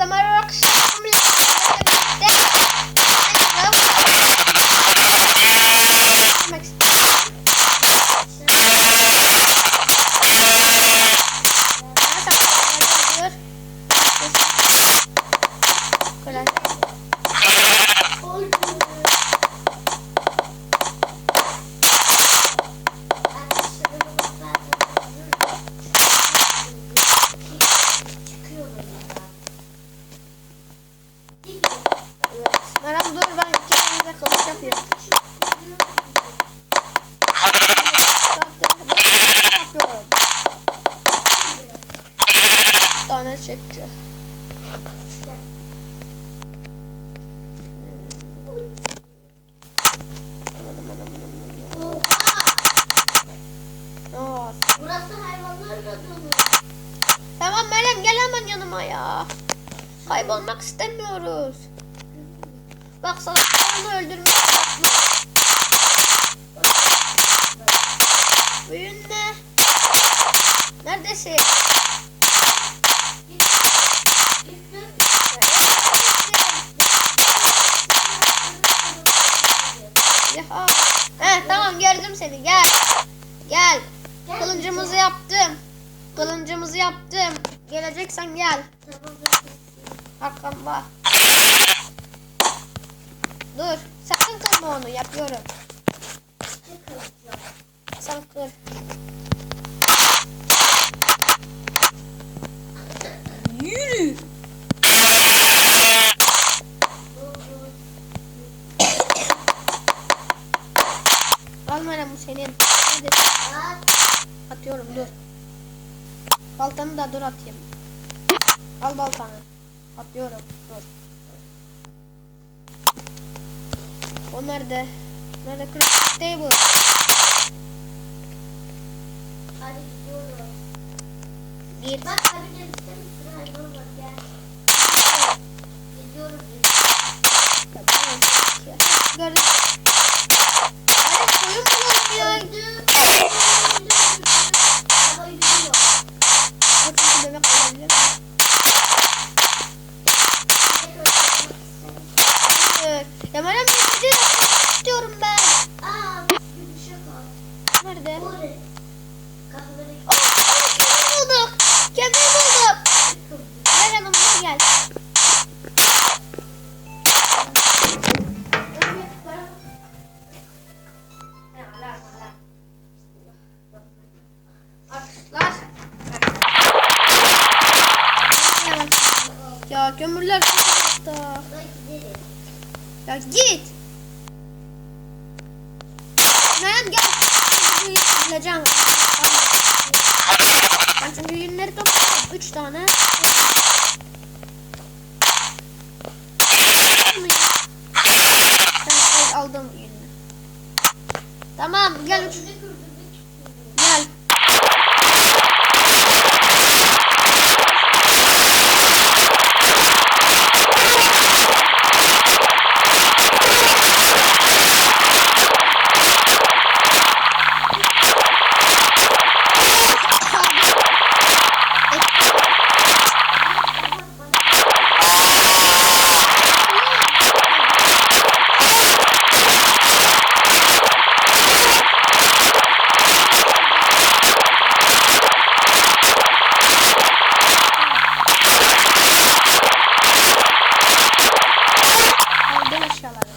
Zaman arkadaşlar Kaybolmak istemiyoruz. Bak salaklarını öldürmek haklı. Büyün ne? Neredesin? Ya. He tamam gördüm seni gel. Gel. Kılıncımızı yaptım. Kılıncımızı yaptım. Geleceksen gel. Arkamda. Dur. Sakın kırma onu. Yapıyorum. Sen kır. Yürü. Al Meryem bu senin. Hadi. Atıyorum dur. Baltanı da dur atayım. Al baltanı. Atıyorum dur. O nerede? Nerede crafting table? Hadi gidiyorum. Git. Bak ki bir var gel. Gidiyoruz biz. Tamam. Gördüm. Hadi koyun bulalım ya. Ya şey yapmak istiyorum ben. Aa, şey kaldı. Nerede? Aa, kömür bulduk. Kömür bulduk. Gel yanıma gel. Arkadaşlar. Ya kömürler çok uzakta. Ya git. Meryem gel. Bugün yapabileceğim. Ben çünkü yünleri topladım. Üç tane. Ben aldım yünü. Tamam gel üç. Gel. Aldım eşyaları.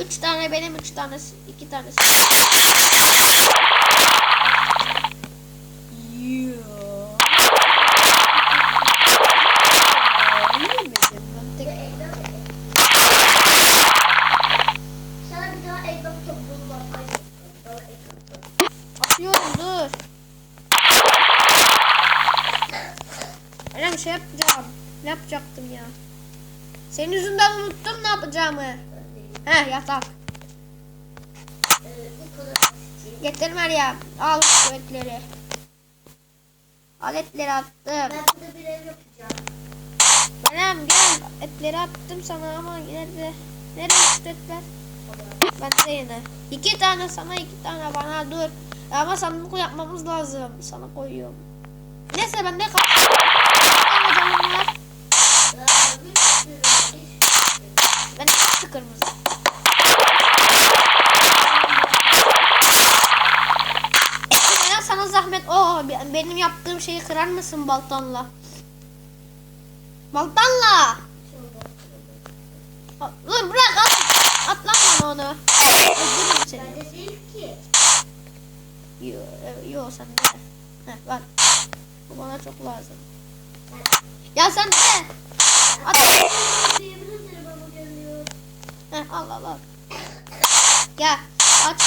Üç tane benim, üç tanesi, iki tanesi. Sana bir daha ekmek topluluğu var. Hayır. Daha ekmek. Atıyorum dur. Eren şey yapacağım. Ne yapacaktım ya? Senin yüzünden unuttum ne yapacağımı. Heh yatak. Getir Meryem. Al şu etleri. Al etleri attım. Ben burada bir ev yapacağım. Meryem gel. Etleri attım sana ama nerede? Nereye gitti etler? Ben de yine. İki tane sana iki tane bana dur. Ama sandık yapmamız lazım. Sana koyuyorum. Neyse bende kal. Bir tane canım var. Daha bir sürü iş. Ben de kırmızı. Ya sana zahmet. O benim yaptığım şeyi kırar mısın baltanla? Baltanla. Dur bırak at. At lan bana onu. Öldürürüm seni. Bende değil ki. Yo, e, yo sen de. Heh, bak. Bu bana çok lazım. Ya sen de. At. Heh, al al al. Gel. Aç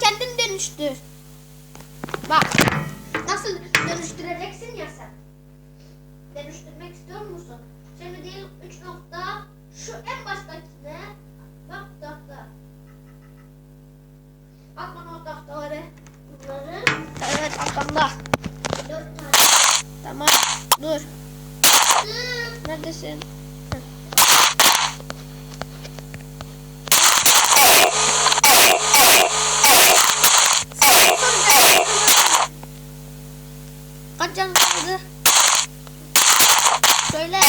Sen kendin dönüştür. Bak. Nasıl dönüştüreceksin ya sen. Dönüştürmek istiyor musun? Şimdi diyelim 3 nokta. Şu en baştakine. Bak tahta. At bana o tahtaları. Evet arkamda. Tamam. Dur. Neredesin? Heh. Kaç canın kaldı? Söyle.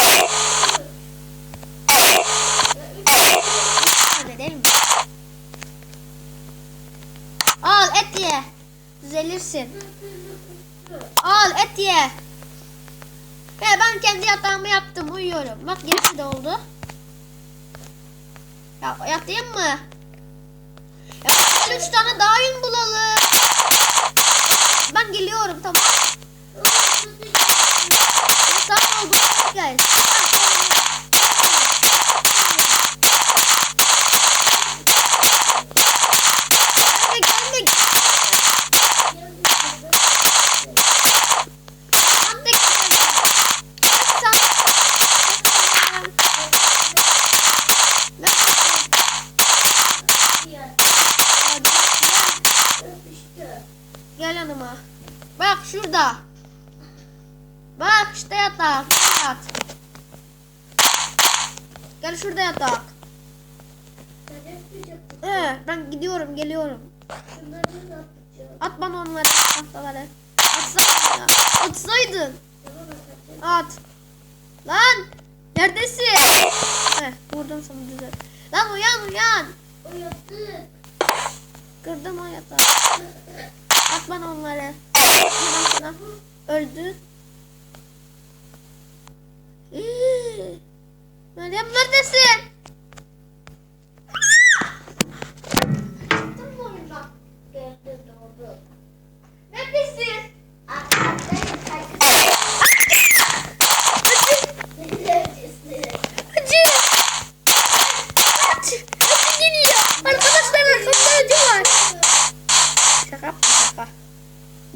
Bir tane değil mi? Al et ye. Düzelirsin. Al et ye. Ve ben kendi yatağımı yaptım uyuyorum. Bak gerisi de oldu. Ya yatayım mı? Ya üç tane daha yün bulalım. Ben geliyorum tamam. Yatağım oldu. Gel. Ben gidiyorum geliyorum. At bana onları tahtaları. Atsaydın ya. Atsaydın. At. Lan. Neredesin? Heh, vurdum sana düzel. Lan uyan uyan. Kırdım o yatağı. At bana onları. Sana. Öldü. Meryem? Neredesin?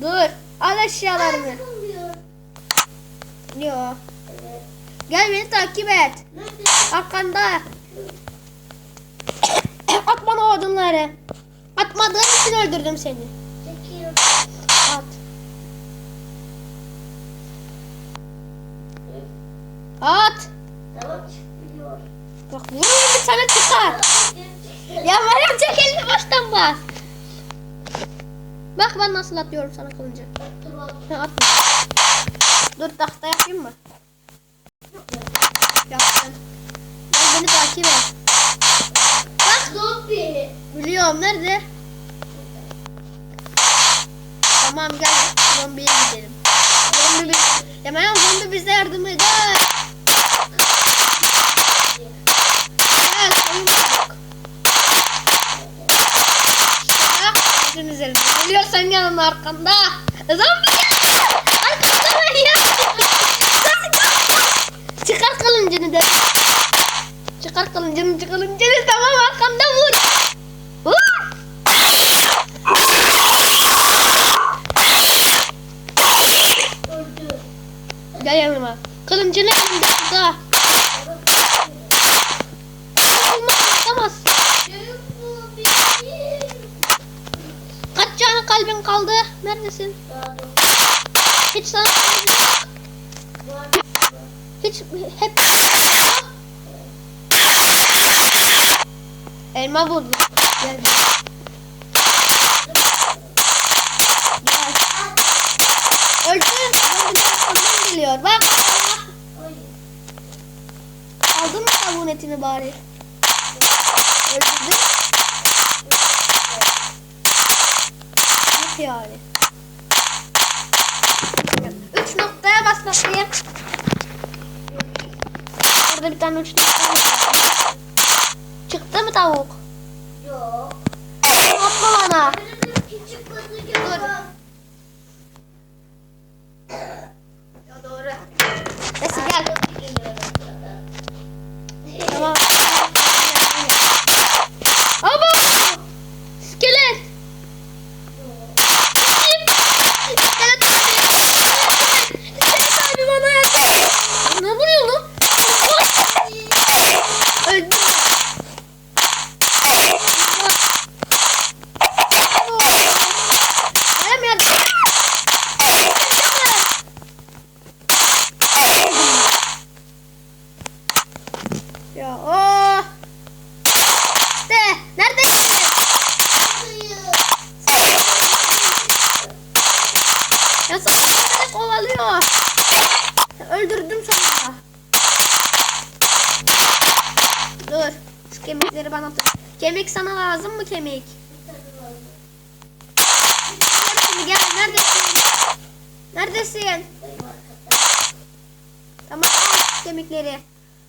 Dur. Al eşyalarını. Yo. Gel beni takip et. Arkanda. At bana odunları. Atmadığın için öldürdüm seni. At. At. Bak vururum bir tane çıkar. Ya Meryem çek elini baştan bas. Bak ben nasıl atıyorum sana kılıncı. Tamam. Dur tahta yapayım mı? Yaptım. Ben beni takip et. Bak zombi. Biliyorum nerede? Tamam gel zombiye gidelim. Zombi bize, ya ben zombi bize yardım eder. Arkamda. Zombi gel. Arkamda ya. Çıkar kılıncını da. Çıkar kılıncını, kılıncını. Tamam arkamda vur. Vur. Öldü. Gel yanıma. Kılıncını elinde kalbin kaldı? Neredesin? Hiç sana. Hiç hep Elma buldum. Gel. Gel. Zombiler arkamdan geliyor. Bak. Aldın mı tavuğun etini bari? Öldürdün. Yani? Üç noktaya bas bakayım. Burada bir tane üç nokta var. Çıktı mı tavuk? Yok. Atma bana. Benim küçük kızı yok. Ya doğru. Neyse gel. Tamam. Ama iskelet. İskelet abi. İskelet abi bana yardım. Ne vuruyor lan? Öldüm. Benim yardım. Ya oh. İşte neredesin? Ya sana kovalıyor. Öldürdüm sonunda. Dur. Şu kemikleri bana tut. Kemik sana lazım mı kemik? Neredesin? Gel neredesin? Neredesin? Tamam kemikleri.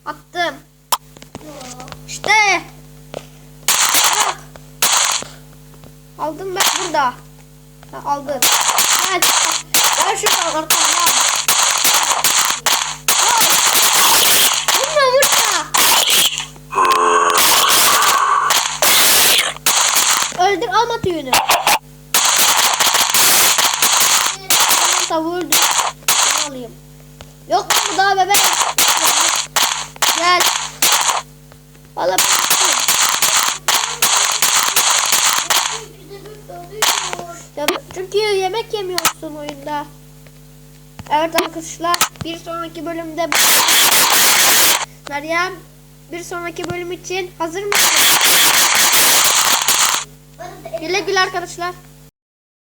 Attım. İşte. Aldım bak burada. Aldım. Gel. Gel şuradan arkamdan. Yok bu daha bebek. Gel. Valla Ya, çünkü yemek yemiyorsun oyunda. Evet arkadaşlar bir sonraki bölümde Meryem bir sonraki bölüm için hazır mısın? Güle güle arkadaşlar.